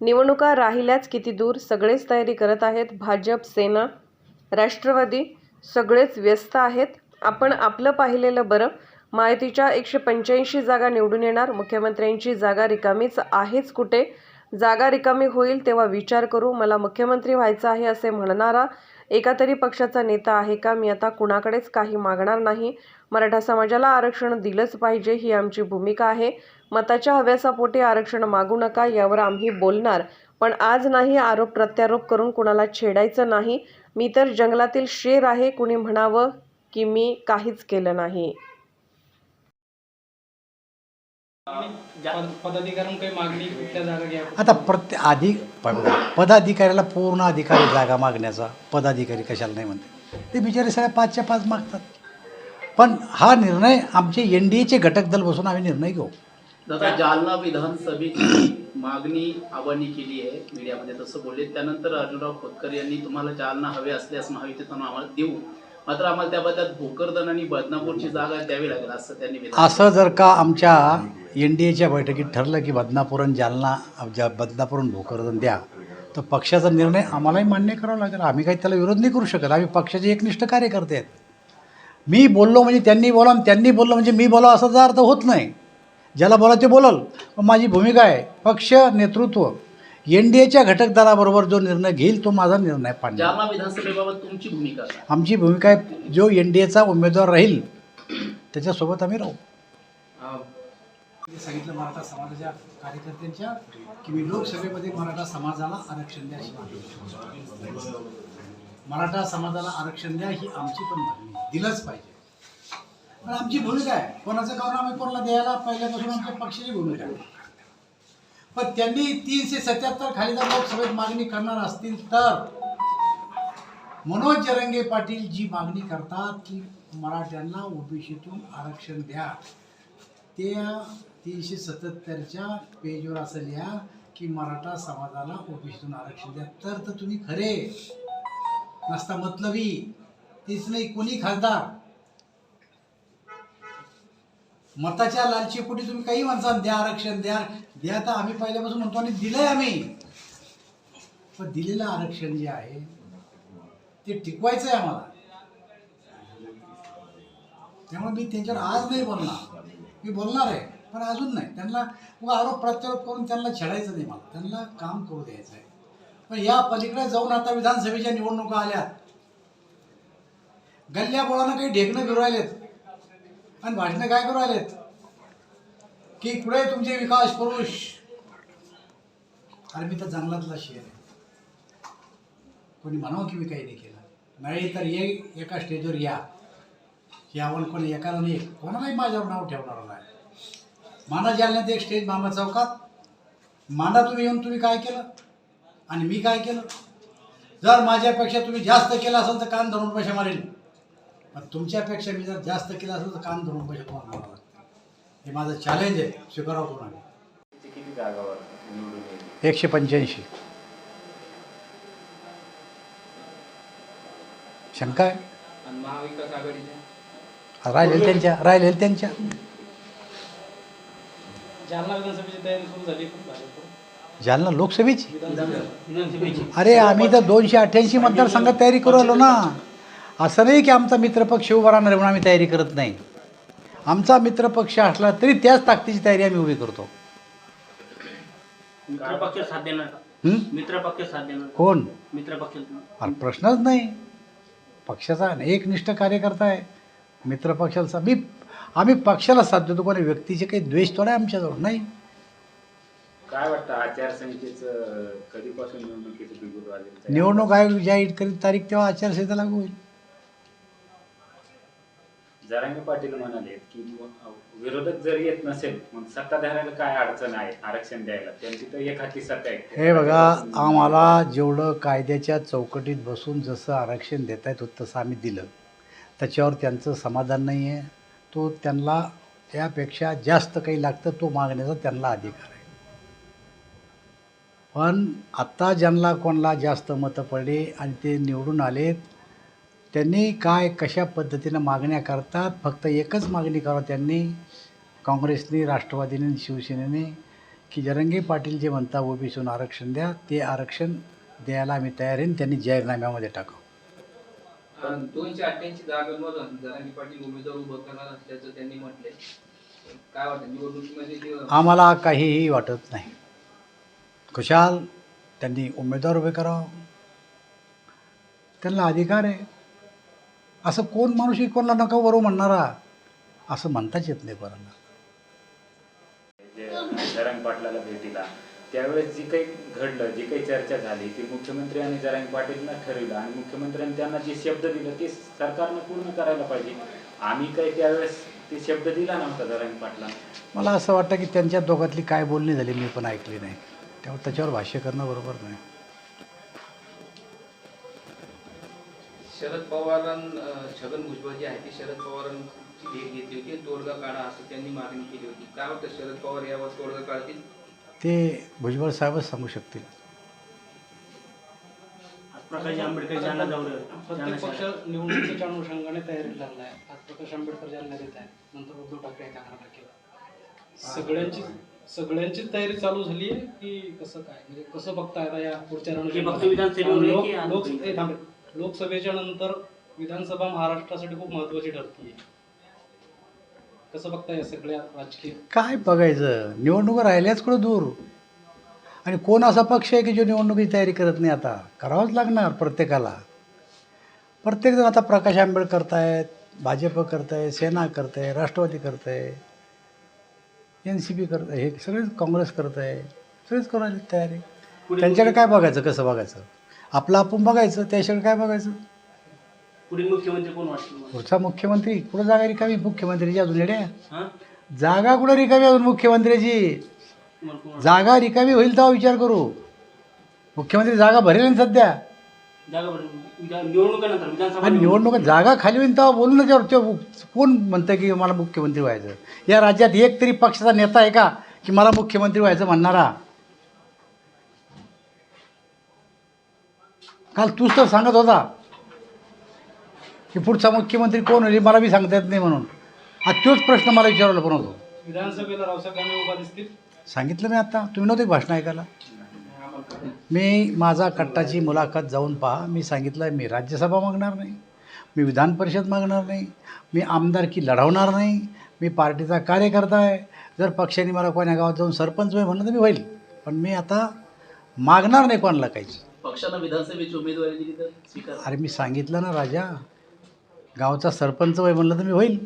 निवडणुका राहिल्याच किती दूर सगळेच तयारी करत आहेत. भाजप सेना राष्ट्रवादी सगळेच व्यस्त आहेत. आपण आपलं पाहिलेलं बरं. माहितीच्या एकशे पंच्याऐंशी जागा निवडून येणार. मुख्यमंत्र्यांची जागा रिकामीच आहेच कुठे? जागा रिकामी होईल तेव्हा विचार करू मला मुख्यमंत्री व्हायचं आहे असे म्हणणारा एका तरी पक्षाचा नेता आहे का? मी आता कुणाकडेच काही मागणार नाही. मराठा समाजाला आरक्षण दिलंच पाहिजे ही आमची भूमिका आहे. मताच्या हव्यासापोटी आरक्षण मागू नका यावर आम्ही बोलणार. पण आज नाही आरोप प्रत्यारोप करून कुणाला छेडायचं नाही. मी तर जंगलातील शेर आहे कुणी म्हणावं की मी काहीच केलं नाही. पदाधिकाऱ्यांना काही मागणी कुठल्या जागा घ्या. आता प्रत्ये आधी पदाधिकाऱ्याला पूर्ण अधिकारी जागा मागण्याचा पदाधिकारी कशाला नाही म्हणते. ते बिचारे सगळ्या पाचच्या पाच मागतात. पण हा निर्णय आमचे एन डी एचे घटक दल बसून आम्ही निर्णय घेऊ. दादा जालना विधानसभेची मागणी आबांनी केली आहे मीडियामध्ये तसं बोलले. त्यानंतर अर्जुनराव खोतकर यांनी तुम्हाला जालना हवे असल्यास महायुतीतून आम्हाला देऊ. मात्र आम्हाला त्या बदल्यात भोकरदन आणि बदनापूरची जागा द्यावी लागेल असं त्यांनी असं जर का आमच्या एन डी एच्या बैठकीत ठरलं की बदनापूर आणि जालना ज्या बदनापूर भोकरदन द्या तर पक्षाचा निर्णय आम्हालाही मान्य करावा लागेल. आम्ही काही त्याला विरोध नाही करू शकत. आम्ही पक्षाचे एकनिष्ठ कार्यकर्ते आहेत. मी बोललो म्हणजे त्यांनी बोला त्यांनी बोललो म्हणजे मी बोला असा जर अर्थ होत नाही. ज्याला बोला ते बोलल. पण माझी भूमिका आहे पक्ष नेतृत्व. एन डी एच्या घटक दलाबरोबर जो निर्णय घेईल तो माझा निर्णय पाडणार. जालना विधानसभेबाबत तुमची भूमिका काय? आमची भूमिका आहे जो एन डी एचा उमेदवार राहील त्याच्यासोबत आम्ही राहू. सांगितलं मराठा समाजाच्या कार्यकर्त्यांच्या की मी लोकसभेमध्ये मराठा समाजाला आरक्षण द्या अशी मागणी मराठा समाजाला आरक्षण द्या ही आमची पण मागणी दिलंच पाहिजे. पण आमची भूमिका आहे. कोणाचं कारण आम्ही कोणाला द्यायला पहिल्यापासून आमच्या पक्षाची भूमिका आहे. पण त्यांनी तीनशे सत्याहत्तर खाली जर लोकसभेत मागणी करणार असतील तर मनोज जरंगे पाटील जी मागणी करतात की मराठ्यांना ओबीसीतून आरक्षण द्या. त्या तीनशे सत्याहत्तरच्या पेजवर असं लिहा की मराठा समाजाला ओबीसीतून आरक्षण द्या. तर तर तुम्ही खरे. नसता मतलबी. तीच नाही कोणी खासदार? मताच्या लालचीपोटी तुम्ही काही म्हणता द्या आरक्षण द्या. द्या तर आम्ही पहिल्यापासून म्हणतो आणि दिलंय आम्ही. पण दिलेलं आरक्षण जे आहे ते टिकवायचं आहे आम्हाला. त्यामुळे मी त्यांच्यावर आज नाही बोलणार. मी बोलणार आहे. पण अजून नाही. त्यांना मग आरोप प्रत्यारोप करून त्यांना छेडायचं नाही मला. त्यांना काम करू द्यायचं आहे. पण या पलीकडे जाऊन आता विधानसभेच्या निवडणुका आल्यात गल्ल्या बोळानं काही ढेकणं फिरू राहिलेत. आणि भाषणं काय करू राहिलेत? की पुढे तुमचे विकास पुरुष. अरे मी तर जंगलातला शेर आहे. कोणी म्हणावं की मी काही नाही केलं. नाही तर ये एका स्टेजवर या. यावर कोणी एकाला नाही. कोणालाही माझ्यावर नाव ठेवणार नाही. माना जालन्यात एक स्टेज मामा चौकात. मांडा तुम्ही येऊन तुम्ही काय केलं? आणि मी काय केलं? जर माझ्यापेक्षा तुम्ही जास्त केलं असेल तर कान धरून पैसे मारेल पण तुमच्यापेक्षा मी जर जास्त केलं असेल तर कान धरून पैसे तुम्हाला मारावं हे माझं चॅलेंज आहे. स्वीकारावं कोणाने येईल? एकशे पंच्याऐंशी. शंका आहे? आणि महाविकास आघाडीच्या राहिलेल्या त्यांच्या राहिलेल्या त्यांच्या. जालना विधानसभेची तयारी सुरू झाली पण भाजप जालना लोकसभेची? विधानसभेची. अरे आम्ही तर दोनशे अठ्ठ्याऐंशी मतदारसंघात तयारी करू आलो ना. असं नाही की आमचा मित्रपक्ष उभा राहणार म्हणून आम्ही तयारी करत नाही. आमचा मित्रपक्ष असला तरी त्याच ताकदीची तयारी आम्ही उभी करतो. मित्रपक्ष साथ देणार? मित्रपक्ष साथ देणार कोण? मित्रपक्ष अरे प्रश्नच नाही. पक्षाचा एकनिष्ठ कार्यकर्ता आहे. मित्रपक्षाचा मी आम्ही पक्षाला साथ देतो कोणी व्यक्तीचे काही द्वेष थोडा आमच्याजवळ नाही. काय वाटतं आचारसंहितेचं कधीपासून निवडणुकीचं बिगुल वाजेल? निवडणूक आयोग जाहीर करीत तारीख तेव्हा आचारसंहिता लागू होईल. जरांगे पाटील म्हणाले की विरोधक जर येत नसेल मग सत्ताधाऱ्याला काय अडचण आहे आरक्षण द्यायला? त्यांची तर एक हाती सत्ता आहे. हे बघा आम्हाला जेवढं कायद्याच्या चौकटीत बसून जसं आरक्षण देता येत होतं तसं आम्ही दिलं. त्याच्यावर त्यांचं समाधान नाही आहे तो त्यांना त्यापेक्षा जास्त काही लागतं तो मागण्याचा त्यांना अधिकार आहे. पण आत्ता ज्यांना कोणाला जास्त मतं पडली आणि ते निवडून आलेत त्यांनी काय कशा पद्धतीनं मागण्या करतात? फक्त एकच मागणी करावं त्यांनी काँग्रेसने राष्ट्रवादीने शिवसेनेने की जरंगे पाटील जे म्हणता ओबीसीहून आरक्षण द्या ते आरक्षण द्यायला आम्ही तयार आहे त्यांनी जाहीरनाम्यामध्ये टाकावं. दोनशे अठ्ठ्याऐंशी जागांमधून जरांगी पाटील उमेदवार उभं करणार असल्याचं त्यांनी म्हटलंय. काय वाटतं? निवडणुकीमध्ये ते आम्हाला काहीही वाटत नाही. खुशाल त्यांनी उमेदवार उभे करावं. त्यांना अधिकार आहे. असं कोण माणूस की कोणाला नका बरोबर म्हणणारा असं म्हणताच येत नाही कोणाला जरांग पाटलाला भेटीला. त्यावेळेस जी काही घडलं जी काही चर्चा झाली ती मुख्यमंत्री आणि जरांग पाटीलनं ठरविलं आणि मुख्यमंत्र्यांनी त्यांना जे शब्द दिलं ते सरकारनं पूर्ण करायला पाहिजे. आम्ही काही त्यावेळेस ते शब्द दिला नव्हता जरांग पाटलांना. मला असं वाटतं की त्यांच्या दोघातली काय बोलणी झाली मी पण ऐकली नाही. त्यामुळे त्याच्यावर भाष्य करणं बरोबर नाही. शरद पवारां छगन भुजबळ जे आहे ते शरद पवारांची भेट घेतली होती. तोडगा काढा असं त्यांनी मागणी केली होती. काय वाटतं शरद पवार यावर तोडगा काढतील? ते भुजबळ साहेबच सांगू शकतील. आज प्रकाश आंबेडकर जालना दौरे प्रत्येक पक्ष निवडणुकीच्या अनुषंगाने तयारीत लागला आहे. आज प्रकाश आंबेडकर जालन्यात येत आहेत नंतर उद्धव ठाकरे आहेत अकरा तारखेला सगळ्यांची सगळ्यांचीच तयारी चालू झाली आहे की कसं काय? म्हणजे कसं बघताय आता या पुढच्या. लोकसभेच्या नंतर विधानसभा महाराष्ट्रासाठी खूप महत्वाची ठरतीये. कसं बघताय सगळ्या राजकीय? काय बघायचं? निवडणुका राहिल्याच कुठं दूर? आणि कोण असा पक्ष आहे की जो निवडणुकीची तयारी करत नाही आता? करावंच लागणार प्रत्येकाला. प्रत्येकजण आता प्रकाश आंबेडकर करतायत भाजप करताय सेना करताय राष्ट्रवादी करताय एन सी पी करत हे सगळेच काँग्रेस करत आहे सगळेच करायला तयारी. त्यांच्याकडे काय बघायचं? कसं बघायचं? आपलं आपण बघायचं त्याच्याकडे काय बघायचं? मुख्यमंत्री कोण वाटतं? पुढचा मुख्यमंत्री कुठं जागा रिकामी? मुख्यमंत्रीची अजून येड्या? हा? जागा कुठं रिकामी अजून मुख्यमंत्र्याची? तुम्हाला कोण वाटतं? जागा रिकामी होईल तेव्हा विचार करू. मुख्यमंत्री जागा भरेल ना सध्या? जागा बरं विधान- निवडणुकानंतर विधानसभा आणि निवडणुका जागा खाली होईल तेव्हा बोलू ना त्यावर कोण म्हणतं की मला मुख्यमंत्री व्हायचं? या राज्यात एक तरी पक्षाचा नेता आहे का की मला मुख्यमंत्री व्हायचं म्हणणारा? काल तूच तर सांगत होता. की पुढचा मुख्यमंत्री कोण होईल हे मला बी सांगता येत नाही म्हणून. हा तोच प्रश्न मला विचारला पण होतो. विधानसभेला रावसाहेब दानवे उभा दिसतील? सांगितलं मी आता. तुम्ही नव्हते भाषण ऐकायला? मी माझा कट्टाची मुलाखत जाऊन पहा. मी सांगितलं मी राज्यसभा मागणार नाही. मी विधान परिषद मागणार नाही. मी आमदारकी लढवणार नाही. मी पार्टीचा कार्यकर्ता आहे. जर पक्षाने मला कोण्या गावात जाऊन सरपंच होय म्हणलं तर मी होईल. पण मी आता मागणार नाही कोणाला काहीच. पक्षानं विधानसभेची उमेदवारी दिली तर स्वीकार अरे मी सांगितलं ना राजा. गावचा सरपंच वय म्हणलं तर मी होईल